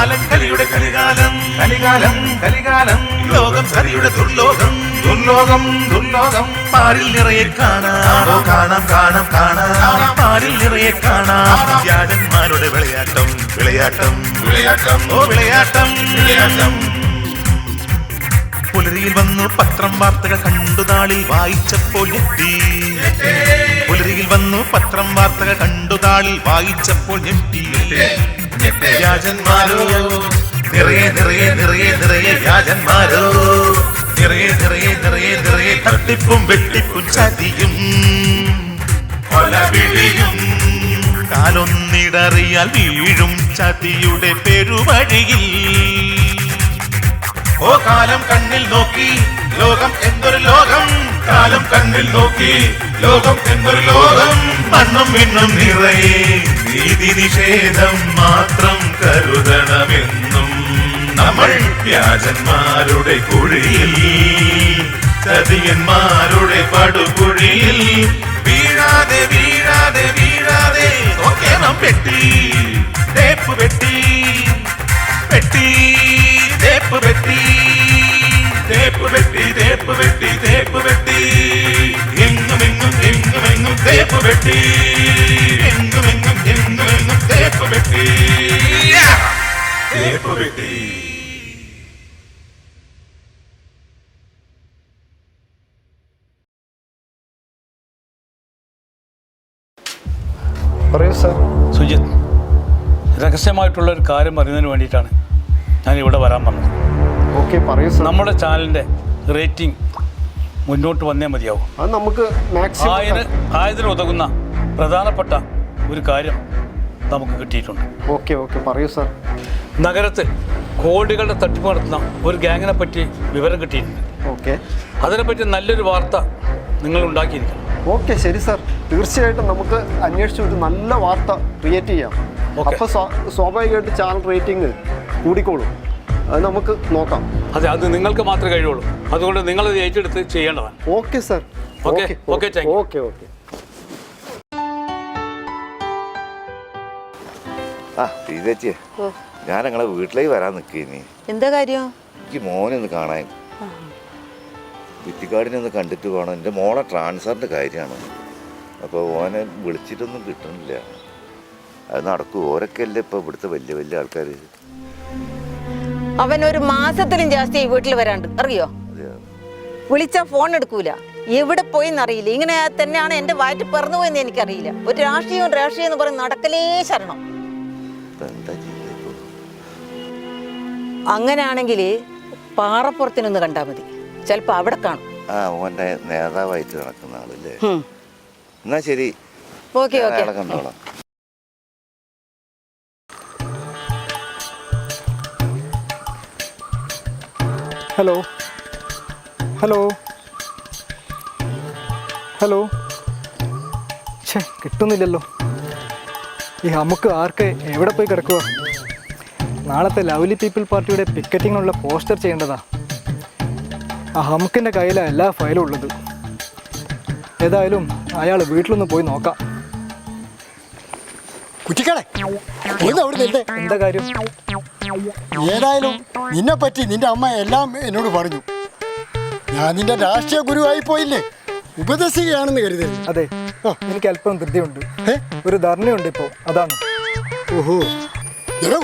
കാലം കലിയുടെ കലികാലം. കലികാലം കലികാലം. ലോകം കലിയുടെ ദുർലോകം. ദുർലോകം ദുർലോകം. പാരിൽ നിറയെ കാണാം. കാണാം കാണാം കാണാം. പാരിൽ നിറയെ കാണാം. വ്യാജന്മാരുടെ വിളയാട്ടം വിളയാട്ടം. വിളയാട്ടം. ഓ വിളയാട്ടം. വിളയാട്ടം. പുലരിയിൽ വന്നു പത്രം വാർത്തകൾ കണ്ടു താളിൽ വായിച്ചപ്പോൾ ഞെട്ടി. പുലരിയിൽ വന്നു പത്രം വാർത്തകൾ കണ്ടു താളിൽ വായിച്ചപ്പോൾ ഞെട്ടി. വ്യാജന്മാരോ നിറയെ നിറയെ നിറയെ നിറയെ വ്യാജന്മാരോ നിറയെ നിറയെ നിറയെ നിറയെ തട്ടിപ്പും വെട്ടിപ്പും ചതിയും കൊലവിളിയും കാലൊന്നിടറിയാൽ വീഴും ചതിയുടെ പെരുവഴിയിൽ. ഓ കാലം കണ്ണിൽ നോക്കി ലോകം എന്തൊരു ലോകം? കാലം കണ്ണിൽ നോക്കി. ലോകം എന്തൊരു ലോകം? മണ്ണും മിണ്ണും നിറയെ. നീതി നിഷേധം മാത്രം കരുതണമെന്നും നമ്മൾ വ്യാജന്മാരുടെ കുഴിയിൽ ചതിയന്മാരുടെ പടുകുഴിയിൽ വീഴാതെ വീഴാതെ വീഴാതെ നോക്കണം വെട്ടി. തേപ്പ് വെട്ടി. വെട്ടി തേപ്പ് വെട്ടി. തേപ്പ് വെട്ടി തേപ്പ് വെട്ടി തേപ്പ് വെട്ടി. എങ്ങും എങ്ങും എങ്ങും എങ്ങും തേപ്പ് വെട്ടി. എങ്ങും എങ്ങും എങ്ങും എങ്ങും തേപ്പ് വെട്ടി. തേപ്പ് വെട്ടി. പറയൂ സാർ. സുജിത് രഹസ്യമായിട്ടുള്ള ഒരു കാര്യം അറിയുന്നതിന് വേണ്ടിയിട്ടാണ് ഞാൻ ഇവിടെ വരാൻ പറഞ്ഞത്. ഓക്കെ പറയൂ സാർ നമ്മുടെ ചാനലിന്റെ റേറ്റിംഗ് മുന്നോട്ട് വന്നേ മതിയാവും. അത് നമുക്ക് മാക്സിമം ആയതിന് ആയതിന് ഉതകുന്ന പ്രധാനപ്പെട്ട ഒരു കാര്യം നമുക്ക് കിട്ടിയിട്ടുണ്ട്. ഓക്കെ ഓക്കെ പറയൂ സാർ നഗരത്തിൽ കോടികളുടെ തട്ടിപ്പ് നടത്തുന്ന ഒരു ഗ്യാങ്ങിനെ പറ്റി വിവരം കിട്ടിയിട്ടുണ്ട്. ഓക്കെ. അതിനെപ്പറ്റി നല്ലൊരു വാർത്ത നിങ്ങൾ ഉണ്ടാക്കിയിരിക്കണം. ഓക്കെ ശരി സർ തീർച്ചയായിട്ടും നമുക്ക് അന്വേഷിച്ച് ഒരു നല്ല വാർത്ത ക്രിയേറ്റ് ചെയ്യാം. അപ്പോൾ സ്വാഭാവികമായിട്ട് ചാനൽ റേറ്റിംഗ് കൂടിക്കോളും. അത് നമുക്ക് നോക്കാം. അതെ അത് നിങ്ങൾക്ക് മാത്രമേ കഴിയുള്ളൂ. അതുകൊണ്ട് നിങ്ങളത് ഏറ്റെടുത്ത് ചെയ്യേണ്ടതാണ്. Okay sir. Okay okay. Okay okay. ആ ഞാൻ ഞങ്ങളെ വീട്ടിലേക്ക് വരാൻ നിൽക്കേനി എന്താ കാര്യം? എനിക്ക് മോനെ ഒന്ന് കാണാൻ. കുറ്റിക്കാടിനെ ഒന്ന് കണ്ടിട്ട് പോകണം. എന്റെ മോളെ ട്രാൻസ്ഫറിന്റെ കാര്യമാണ്. അപ്പോൾ ഓനെ വിളിച്ചിട്ടൊന്നും കിട്ടണില്ല. അത് നടക്കും ഓരൊക്കെ അല്ലേ ഇപ്പോൾ ഇവിടുത്തെ വലിയ വലിയ ആൾക്കാർ? അവൻ ഒരു മാസത്തിലും ജാസ്തി ഈ വീട്ടിൽ വരാണ്ട്. അറിയോ? വിളിച്ചാ ഫോൺ എടുക്കൂല. എവിടെ പോയി എന്നറിയില്ല ഇങ്ങനെ തന്നെയാണ് എന്റെ വയറ്റ് പിറന്നു പോയെന്ന് എനിക്കറിയില്ല. ഒരു രാഷ്ട്രീയവും രാഷ്ട്രീയം എന്ന് പറയുന്ന നടക്കലേ ശരണം. അങ്ങനെയാണെങ്കിൽ പാറപ്പുറത്തിനൊന്ന് കണ്ടാൽ മതി. ചിലപ്പോ അവിടെ കാണും. ആ ഓന്റെ നേതാവായിട്ട് നടക്കുന്ന ആളല്ലേ? എന്നാ ശരി. Okay okay. കണ്ടോളാം. ഹലോ. ഹലോ. ഹലോ. ഛേ കിട്ടുന്നില്ലല്ലോ. ഈ നമുക്ക് ആർക്ക് എവിടെ പോയി കിടക്കുക നാളത്തെ ലവ്ലി പീപ്പിൾ പാർട്ടിയുടെ പിക്കറ്റിങ്ങിനുള്ള പോസ്റ്റർ ചെയ്യേണ്ടതാ. ആ ഹമുക്കിന്റെ കയ്യിലാണ് എല്ലാ ഫയലും ഉള്ളത്. ഏതായാലും അയാൾ വീട്ടിലൊന്ന് പോയി നോക്കാം. കുറ്റിക്കട അവിടെ എന്താ കാര്യം? ഏതായാലും നിന്നെ പറ്റി നിന്റെ അമ്മ എല്ലാം എന്നോട് പറഞ്ഞു. ഞാൻ നിന്റെ രാഷ്ട്രീയ ഗുരുവായി പോയില്ലേ? ഉപദേശിക്കുകയാണെന്ന് കരുതി അതെ. എനിക്ക് അല്പം ധൃതിയുണ്ട് ഒരു ധർണയുണ്ട് ഇപ്പോ. അതാണ്. ഓഹോ. എടോ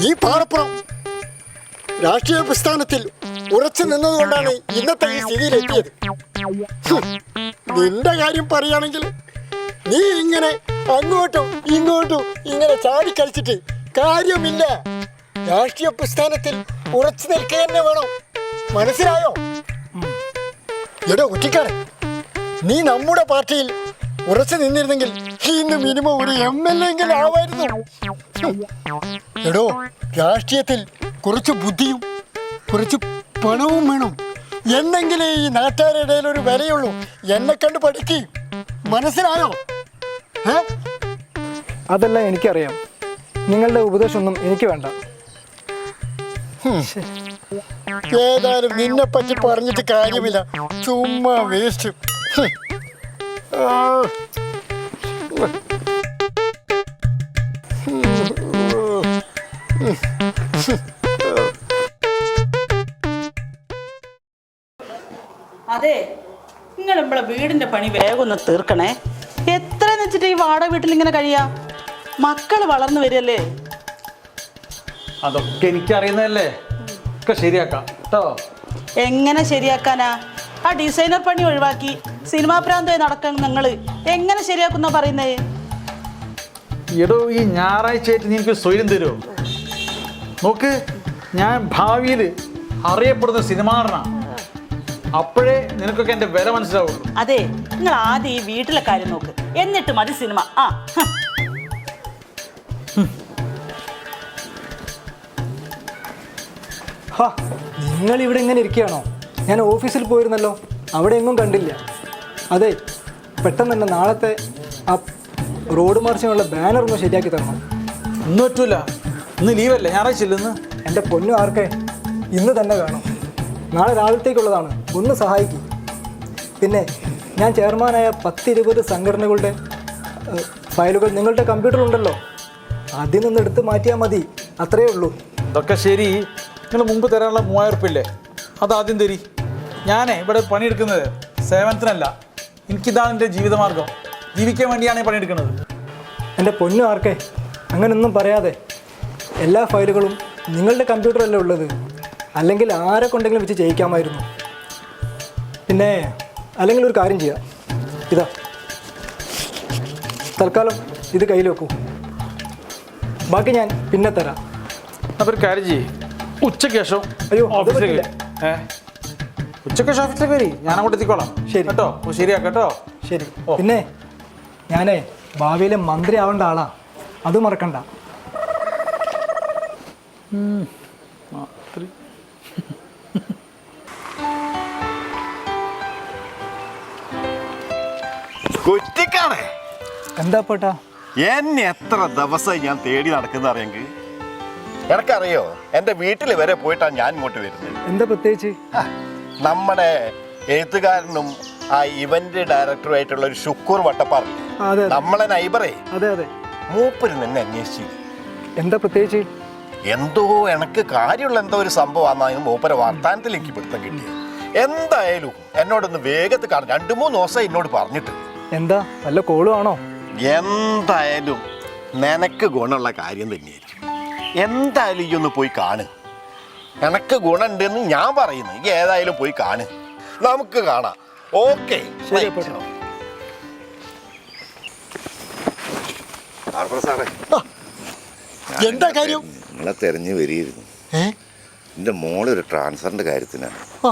ഈ പാറപ്പുറം രാഷ്ട്രീയ പ്രസ്ഥാനത്തിൽ ഉറച്ചു നിന്നതുകൊണ്ടാണ് ഇന്നത്തെ ഈ സ്ഥിതിയിലെത്തിയത്. നിന്റെ കാര്യം പറയുകയാണെങ്കിൽ നീ ഇങ്ങനെ അങ്ങോട്ടും ഇങ്ങോട്ടും ഇങ്ങനെ ചാടിക്കളിച്ചിട്ട് കാര്യമില്ല. രാഷ്ട്രീയ പ്രസ്ഥാനത്തിൽ ഉറച്ചു നിൽക്കുക തന്നെ വേണം. മനസ്സിലായോ? എടോ കുട്ടിക്കാരൻ നീ നമ്മുടെ പാർട്ടിയിൽ ഉറച്ചു നിന്നിരുന്നെങ്കിൽ ഇന്ന് മിനിമം ഒരു എം എൽ എങ്കിലും ആവായിരുന്നു. എടോ രാഷ്ട്രീയത്തിൽ കുറച്ച് ബുദ്ധിയും കുറച്ച് പണവും വേണം. എന്നെങ്കിലേ ഈ നാട്ടുകാരുടെ ഇടയിൽ ഒരു വിലയുള്ളൂ. എന്നെ കണ്ട് പഠിക്കുകയും മനസ്സിലായോ? അതെല്ലാം എനിക്കറിയാം. നിങ്ങളുടെ ഉപദേശമൊന്നും എനിക്ക് വേണ്ട. ഏതായാലും നിന്നെ പറ്റി പറഞ്ഞിട്ട് കാര്യമില്ല. ചുമ്മാ വേസ്റ്റ്. അതെ നിങ്ങൾ നമ്മളെ വീടിന്റെ പണി വേഗം ഒന്ന് തീർക്കണേ. വാടക വീട്ടിൽ ഇങ്ങനെ കഴിയാ? മക്കൾ വളർന്നു വരികയല്ലേ? അതൊക്കെ എനിക്കറിയുന്നതല്ലേ? ഒക്കെ ശരിയാക്കാം. കേട്ടോ എങ്ങനെ ശരിയാക്കാനാ? ആ ഡിസൈനർ പണി ഒഴിവാക്കി. സിനിമാ പ്രാന്തമായി നടക്കാൻ നിങ്ങൾ എങ്ങനെ ശരിയാക്കുന്ന പറയുന്നേ? എടോ ഈ ഞായറാഴ്ചയായിട്ട് നീ എനിക്ക് സ്വയം തരുമോ നോക്ക് ഞാൻ ഭാവിയിൽ അറിയപ്പെടുന്ന സിനിമ നടനാ അപ്പോഴേ നിനക്കൊക്കെ എന്റെ വില മനസ്സിലാവുള്ളൂ. അതെ നിങ്ങൾ ആദ്യം ഈ വീട്ടിലെ കാര്യം നോക്ക്. എന്നിട്ട് മതി സിനിമ. ആ. ഹാ നിങ്ങൾ ഇവിടെ ഇങ്ങനെ ഇരിക്കുകയാണോ? ഞാൻ ഓഫീസിൽ പോയിരുന്നല്ലോ അവിടെ എങ്ങും കണ്ടില്ല. അതെ പെട്ടെന്ന് തന്നെ നാളത്തെ ആ റോഡ് മാർച്ചിനുള്ള ബാനർ ഒന്ന് ശരിയാക്കി തരണം. ഇന്ന് പറ്റൂല. ഇന്ന് ലീവല്ലേ ഞായറാഴ്ച ഇല്ല ഇന്ന്? എന്റെ പൊന്നു ആർക്കെ ഇന്ന് തന്നെ കാണും. നാളെ രാവിലത്തേക്കുള്ളതാണ്. ഒന്ന് സഹായിക്കും. പിന്നെ ഞാൻ ചെയർമാനായ പത്തിരുപത് സംഘടനകളുടെ ഫയലുകൾ നിങ്ങളുടെ കമ്പ്യൂട്ടറിലുണ്ടല്ലോ. അതിൽ നിന്ന് എടുത്ത് മാറ്റിയാൽ മതി. അത്രയേ ഉള്ളൂ. ഇതൊക്കെ ശരി. നിങ്ങൾ മുമ്പ് തരാനുള്ള മൂവായിരം ഉറുപ്പില്ലേ അതാദ്യം തരി. ഞാനേ ഇവിടെ പണിയെടുക്കുന്നത് സേവനത്തിനല്ല. എനിക്കിതാണ് എന്റെ ജീവിതമാർഗം. ജീവിക്കാൻ വേണ്ടിയാണ് ഈ പണിയെടുക്കുന്നത്. എന്റെ പൊന്നു ആർക്കെ അങ്ങനൊന്നും പറയാതെ എല്ലാ ഫയലുകളും നിങ്ങളുടെ കമ്പ്യൂട്ടറല്ലേ ഉള്ളത്? അല്ലെങ്കിൽ ആരെ കൊണ്ടെങ്കിലും വെച്ച് ചെയ്യിക്കാമായിരുന്നു. പിന്നെ അല്ലെങ്കിൽ ഒരു കാര്യം ചെയ്യാം. ഇതാ. തൽക്കാലം ഇത് കയ്യിൽ വെക്കൂ. ബാക്കി ഞാൻ പിന്നെ തരാം. അപ്പോൾ ഒരു കാര്യം ചെയ്യ്. ഉച്ചയ്ക്ക് ശേഷം അയ്യോ, ഓഫീസിലേക്ക്. ഏ? ഉച്ചയ്ക്ക് ശേഷം ഓഫീസിലേക്ക് വരി. ഞാൻ അങ്ങോട്ട് എത്തിക്കോളാം. ശരി. കേട്ടോ? ശരിയാ ശരിയാക്കാം കേട്ടോ? ശരി. പിന്നെ ഞാനേ ഭാവിയിലെ മന്ത്രി ആവേണ്ട ആളാ. അത് മറക്കണ്ട. കുറ്റിക്കാണേ എന്താ പേട്ടാ? എന്നെ എത്ര ദിവസം ഞാൻ തേടി നടക്കുന്ന അറിയെങ്കിൽ എനക്കറിയോ എന്റെ വീട്ടിൽ വരെ പോയിട്ടാണ് ഞാൻ ഇങ്ങോട്ട് വരുന്നത് എന്താ പ്രത്യേകിച്ച്? നമ്മുടെ എഴുത്തുകാരനും ആ ഇവന്റ് ഡയറക്ടറുമായിട്ടുള്ള ഒരു ഷുക്കൂർ വട്ടപ്പാറ. നമ്മളെ നൈബറേ. അതെ അതെ. മൂപ്പര് നിന്നെ അന്വേഷിച്ചു. എന്താ പ്രത്യേകിച്ച്? എന്തോ എനക്ക് കാര്യമുള്ള എന്തോ ഒരു സംഭവമാണ് മൂപ്പര വാർത്താനത്തിലേക്ക് പിടുത്തം കിട്ടിയത്. എന്തായാലും എന്നോടൊന്ന് വേഗത്തിൽ കാണും രണ്ട് മൂന്ന് ദിവസം എന്നോട് പറഞ്ഞിട്ട് എന്താ നല്ല കോളുവാണോ എന്തായാലും നിനക്ക് ഗുണമുള്ള കാര്യം തന്നെയായിരിക്കും. എന്തായാലും ഈ ഒന്ന് പോയി കാണ്. എനക്ക് ഗുണമുണ്ടെന്ന് ഞാൻ പറയുന്നു. ഈ ഏതായാലും പോയി കാണ്. നമുക്ക് കാണാം. ഓക്കെ ശരി. എന്താ കാര്യം? നിങ്ങളെ തെരഞ്ഞു വരിയിരുന്നു എന്റെ എന്റെ മോളൊരു ട്രാൻസ്ഫറിന്റെ കാര്യത്തിനാണ്. ആ.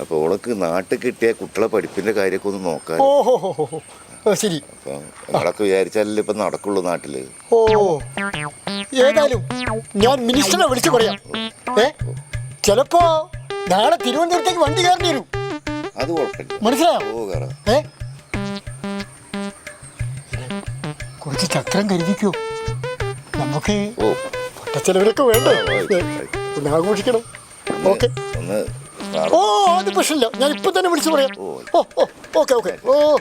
അപ്പോൾ ഓൾക്ക് നാട്ടിൽ കിട്ടിയ കുട്ടികളെ പഠിപ്പിന്റെ കാര്യമൊക്കെ ഒന്ന് നോക്കാൻ. ഓ ഹോ ഹോ ഹോ ഹോ. ശരി. അപ്പോൾ നിങ്ങളൊക്കെ വിചാരിച്ചാലല്ലേ ഇപ്പം നടക്കുള്ളൂ നാട്ടിൽ ഓ ഏതായാലും ഞാൻ മിനിസ്റ്ററെ വിളിച്ചു പറയാം. ഏ ചിലപ്പോ നാളെ തിരുവനന്തപുരത്തേക്ക് വണ്ടി കയറേണ്ടി വരും. അത് കുഴപ്പമില്ല. മനസ്സിലായോ? ഓ കയറാം. ഏ? കുറച്ച് ചക്രം കരുതിക്കോ. നമുക്ക് ഓ. പൊട്ടച്ചെലവരൊക്കെ വേണ്ടേ? ഏ, ഒന്ന് ആഘോഷിക്കണം. ഓക്കെ. ഒന്ന് ഓ അത് പ്രശ്നമില്ല. ഞാൻ ഇപ്പൊ തന്നെ വിളിച്ചു പറയാം. ഓ. ഓ ഓക്കെ ഓക്കെ. ഓ.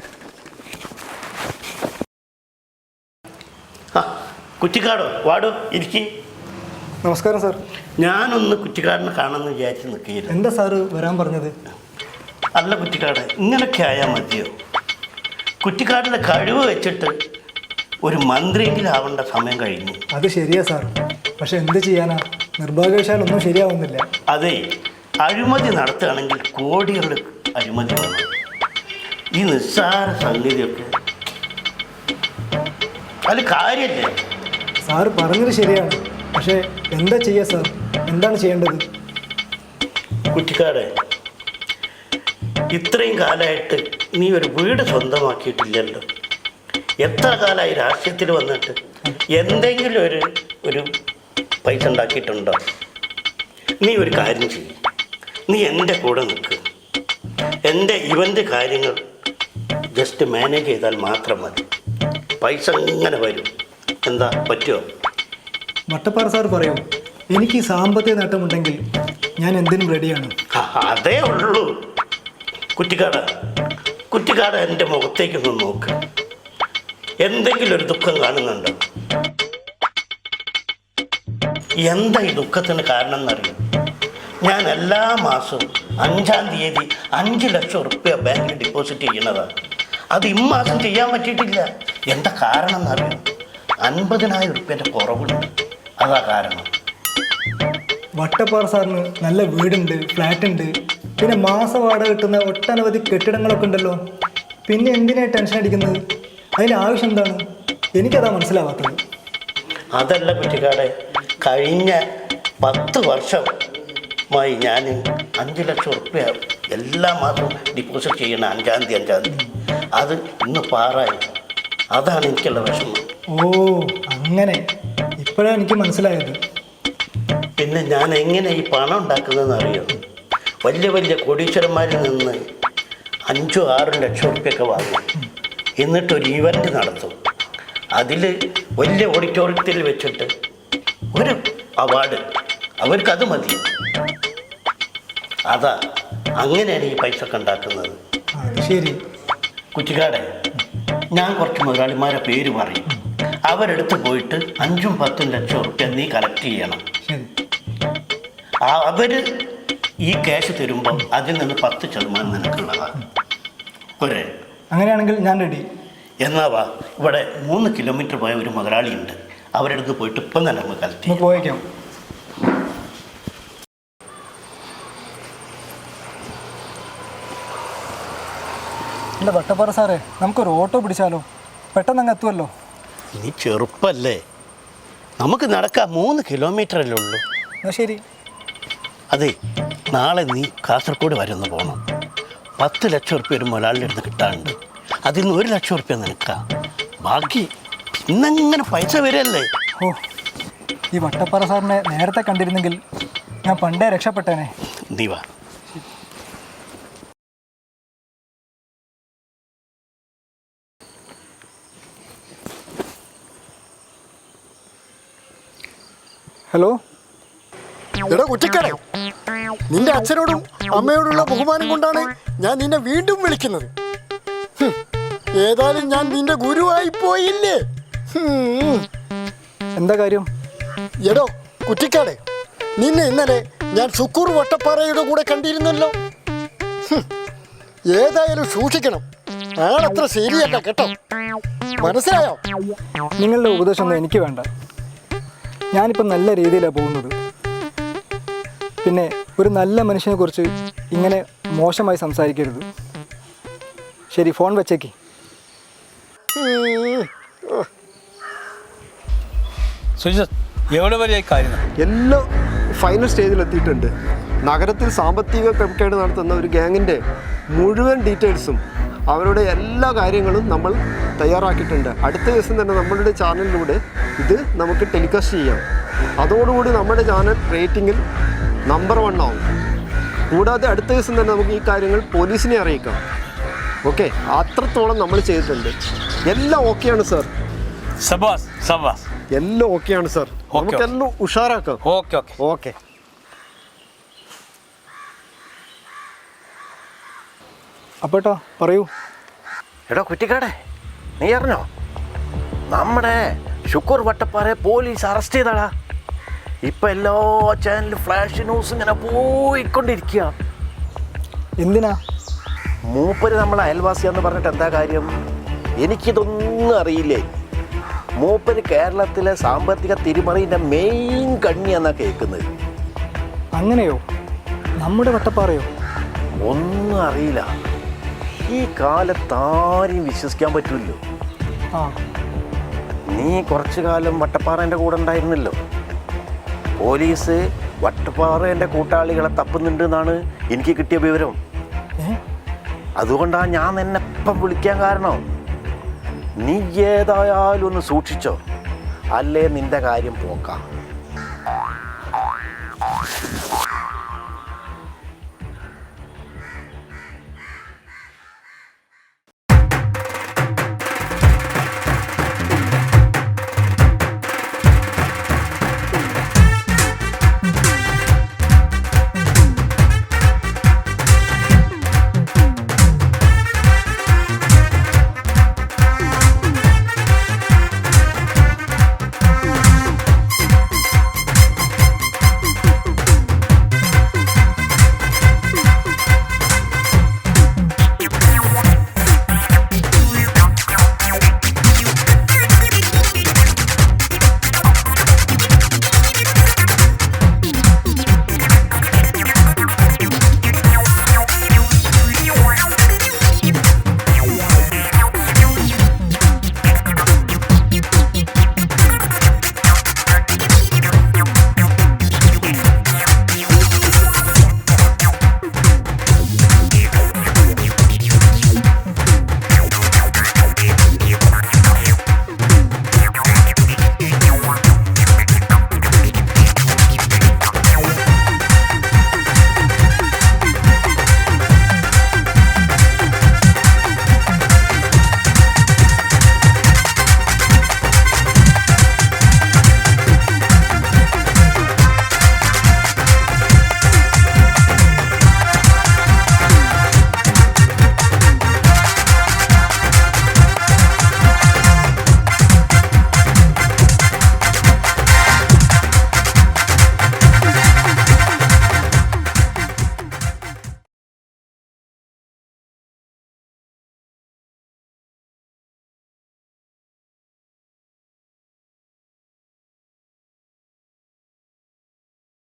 ആ, കുറ്റിക്കാടോ വാടോ ഇരിക്കി. നമസ്കാരം സാർ. ഞാനൊന്ന് കുറ്റിക്കാടിനെ കാണാമെന്ന് വിചാരിച്ച് നിൽക്കുകയായിരുന്നു. എന്താ സാറ് വരാൻ പറഞ്ഞത്? അല്ല കുറ്റിക്കാട് ഇങ്ങനൊക്കെ ആയാൽ മതിയോ? കുറ്റിക്കാടിന്റെ കഴിവ് വെച്ചിട്ട് ഒരു മന്ത്രിയെങ്കിലും ആവേണ്ട സമയം കഴിഞ്ഞു. അത് ശരിയാ സാർ. പക്ഷെ എന്ത് ചെയ്യാനാ? നിർഭാഗ്യവശാൽ ഒന്നും ശരിയാവുന്നില്ല. അതെ അഴിമതി നടത്തുകയാണെങ്കിൽ കോടികളുടെ അഴിമതി ഈ നിസ്സാര സംഗതിയൊക്കെ. അത് കാര്യമില്ലേ? സാറ് പറഞ്ഞത് ശരിയാണ്. പക്ഷേ എന്താ ചെയ്യുക സാർ? എന്താണ് ചെയ്യേണ്ടത്? കുറ്റിക്കാരെ ഇത്രയും കാലമായിട്ട് നീ ഒരു വീട് സ്വന്തമാക്കിയിട്ടില്ലല്ലോ. എത്ര കാലമായി രാഷ്ട്രീയത്തിൽ വന്നിട്ട് എന്തെങ്കിലും ഒരു ഒരു പൈസ ഉണ്ടാക്കിയിട്ടുണ്ടോ? നീ ഒരു കാര്യം ചെയ്യും. നീ എന്റെ കൂടെ നിൽക്ക്. എന്റെ ഇവന്റെ കാര്യങ്ങൾ ജസ്റ്റ് മാനേജ് ചെയ്താൽ മാത്രം മതി. പൈസ ഇങ്ങനെ വരും. എന്താ പറ്റുമോ വട്ടപ്പാറ സാർ പറയും എനിക്ക് സാമ്പത്തിക നേട്ടമുണ്ടെങ്കിൽ ഞാൻ എന്തിനും റെഡിയാണ് അതേ ഉള്ളൂ. കുറ്റിക്കാട് കുറ്റിക്കാട് എന്റെ മുഖത്തേക്കൊന്ന് നോക്ക്. എന്തെങ്കിലും ഒരു ദുഃഖം കാണുന്നുണ്ടോ? എന്താ ഈ ദുഃഖത്തിന് കാരണം എന്നറിയും ഞാൻ എല്ലാ മാസവും അഞ്ചാം തീയതി അഞ്ച് ലക്ഷം റുപ്യ ബാങ്കിൽ ഡിപ്പോസിറ്റ് ചെയ്യണതാണ് അത് ഇമ്മാസം ചെയ്യാൻ പറ്റിയിട്ടില്ല. എന്താ കാരണം എന്നറിയും? അൻപതിനായിരം റുപ്യന്റെ കുറവുണ്ട്. അതാ കാരണം. വട്ടപ്പാറ സാറിന് നല്ല വീടുണ്ട് ഫ്ലാറ്റ് ഉണ്ട് പിന്നെ മാസ വാടക കിട്ടുന്ന ഒട്ടനവധി കെട്ടിടങ്ങളൊക്കെ ഉണ്ടല്ലോ. പിന്നെ എന്തിനാണ് ടെൻഷൻ അടിക്കുന്നത്? അതിന്റെ ആവശ്യം എന്താണ്? എനിക്കതാ മനസ്സിലാവാത്തത്. അതല്ല കുറ്റിക്കാടെ കഴിഞ്ഞ പത്ത് വർഷമായി ഞാൻ അഞ്ച് ലക്ഷം ഉറുപ്പ്യ എല്ലാ മാസവും ഡിപ്പോസിറ്റ് ചെയ്യണം അഞ്ചാം തീയതി അഞ്ചാം തീയതി. അത് ഇന്ന് പാറായി അതാണ് എനിക്കുള്ള വിഷമം. ഓ അങ്ങനെ. ഇപ്പോഴാണ് എനിക്ക് മനസ്സിലായത്. പിന്നെ ഞാൻ എങ്ങനെ ഈ പണം ഉണ്ടാക്കുന്നതെന്ന് അറിയോ? വലിയ വലിയ കോടീശ്വരന്മാരിൽ നിന്ന് അഞ്ചോ ആറും ലക്ഷം റുപ്യൊക്കെ വാങ്ങും. എന്നിട്ടൊരു ഇവന്റ് നടത്തും അതിൽ വലിയ ഓഡിറ്റോറിയത്തിൽ വെച്ചിട്ട് ഒരു അവാർഡ് അവർക്കത് മതി. അതാ അങ്ങനെയാണ് ഈ പൈസ ഒക്കെ ഉണ്ടാക്കുന്നത്. അത് ശരി. കുറ്റിക്കാടെ ഞാൻ കുറച്ച് മുതലാളിമാരെ പേര് പറയും. അവരെടുത്ത് പോയിട്ട് അഞ്ചും പത്തും ലക്ഷം റുപ്യ നീ കളക്ട് ചെയ്യണം. അവർ ഈ ക്യാഷ് തരുമ്പം അതിൽ നിന്ന് പത്ത് ശതമാനം നിനക്കുള്ളതാണ് പോരെ. അങ്ങനെയാണെങ്കിൽ ഞാൻ റെഡി എന്നാ വാ ഇവിടെ മൂന്ന് കിലോമീറ്റർ പോയ ഒരു മുതലാളിയുണ്ട്. അവരെടുത്ത് പോയിട്ട് ഇപ്പം തന്നെ നമുക്ക് കളക്ട് നമുക്ക് അല്ല വട്ടപ്പാറ സാറേ നമുക്കൊരു ഓട്ടോ പിടിച്ചാലോ? പെട്ടെന്ന് അങ്ങ് എത്തുമല്ലോ നീ ചെറുപ്പല്ലേ? നമുക്ക് നടക്കാൻ മൂന്ന് കിലോമീറ്റർ അല്ലേ ഉള്ളൂ. എന്നാ ശരി. അതെ നാളെ നീ കാസർഗോഡ് വരെ ഒന്ന് പോകണം പത്ത് ലക്ഷം റുപ്യ ഒരു മുതലാളിയുടെ അടുത്ത് കിട്ടാനുണ്ട്. അതിൽ നിന്ന് ഒരു ലക്ഷം റുപ്യ നിനക്കാം. ബാക്കി പിന്നെങ്ങനെ പൈസ വരല്ലേ? ഓ ഈ വട്ടപ്പാറ സാറിനെ നേരത്തെ കണ്ടിരുന്നെങ്കിൽ ഞാൻ പണ്ടേ രക്ഷപ്പെട്ടേനെ. നീ വാ. ഹലോ? എടാ കുറ്റിക്കട നിന്റെ അച്ഛനോടും അമ്മയോടുള്ള ബഹുമാനം കൊണ്ടാണ് ഞാൻ നിന്നെ വീണ്ടും വിളിക്കുന്നത്. ഹും, ഏതായാലും ഞാൻ നിന്റെ ഗുരുവായി പോയില്ലേ? ഹും. എന്താ കാര്യം? എടോ കുറ്റിക്കാട് നിന്നെ ഇന്നലെ ഞാൻ സുക്കൂർ വട്ടപ്പാറയുടെ കൂടെ കണ്ടിരുന്നല്ലോ. ഹും, ഏതായാലും സൂക്ഷിക്കണം. ആളത്ര ശരിയല്ല കേട്ടോ. മനസ്സിലായോ? നിങ്ങളുടെ ഉപദേശം എനിക്ക് വേണ്ട. ഞാനിപ്പോൾ നല്ല രീതിയിലാണ് പോകുന്നത്. പിന്നെ ഒരു നല്ല മനുഷ്യനെ കുറിച്ച് ഇങ്ങനെ മോശമായി സംസാരിക്കരുത്. ശരി ഫോൺ വെച്ചേക്ക്. സുജിത് എവിടെ വരെ കാര്യം? എല്ലാം ഫൈനൽ സ്റ്റേജിൽ എത്തിയിട്ടുണ്ട്. നഗരത്തിൽ സാമ്പത്തിക ക്രമക്കേട് നടത്തുന്ന ഒരു ഗ്യാങ്ങിന്റെ മുഴുവൻ ഡീറ്റെയിൽസും അവരുടെ എല്ലാ കാര്യങ്ങളും നമ്മൾ തയ്യാറാക്കിയിട്ടുണ്ട്. അടുത്ത ദിവസം തന്നെ നമ്മളുടെ ചാനലിലൂടെ ഇത് നമുക്ക് ടെലികാസ്റ്റ് ചെയ്യാം. അതോടുകൂടി നമ്മുടെ ചാനൽ റേറ്റിങ്ങിൽ നമ്പർ വൺ ആവും. കൂടാതെ അടുത്ത ദിവസം തന്നെ നമുക്ക് ഈ കാര്യങ്ങൾ പോലീസിനെ അറിയിക്കാം. ഓക്കെ അത്രത്തോളം നമ്മൾ ചെയ്തിട്ടുണ്ട്. എല്ലാം ഓക്കെയാണ് സർ സബാസ് സബാസ് എല്ലാം ഓക്കെയാണ് സർ നമുക്കെല്ലാം ഉഷാറാക്കാം. ഓക്കെ ഓക്കെ ഓക്കെ അപ്പോട്ടോ പറയൂ. എടോ കുറ്റിക്കാടെ നീ അറിഞ്ഞോ? നമ്മുടെ ശുക്കൂർ വട്ടപ്പാറയെ പോലീസ് അറസ്റ്റ് ചെയ്തടാ. ഇപ്പൊ എല്ലാ ചാനലും ഫ്ലാഷ് ന്യൂസ് ഇങ്ങനെ പോയിക്കൊണ്ടിരിക്കുക എന്തിനാ? മൂപ്പര് നമ്മളെ അയൽവാസിയാന്ന് പറഞ്ഞിട്ട് എന്താ കാര്യം? എനിക്കിതൊന്നും അറിയില്ലേ? മൂപ്പര് കേരളത്തിലെ സാമ്പത്തിക തിരിമറിന്റെ മെയിൻ കണ്ണിയെന്നാ കേൾക്കുന്നത്. അങ്ങനെയോ? നമ്മുടെ വട്ടപ്പാറയോ? ഒന്നും അറിയില്ല. ഈ കാലത്താരെയും വിശ്വസിക്കാൻ പറ്റൂല്ലോ. ആ. നീ കുറച്ചു കാലം വട്ടപ്പാറേന്റെ കൂടെ ഉണ്ടായിരുന്നല്ലോ. പോലീസ് വട്ടപ്പാറേന്റെ കൂട്ടാളികളെ തപ്പുന്നുണ്ട് എന്നാണ് എനിക്ക് കിട്ടിയ വിവരം. അതുകൊണ്ടാണ് ഞാൻ നിന്നെ ഇപ്പം വിളിക്കാൻ കാരണം. നീ ഏതായാലും ഒന്ന് സൂക്ഷിച്ചോ. അല്ലേ നിന്റെ കാര്യം പോക്കാം.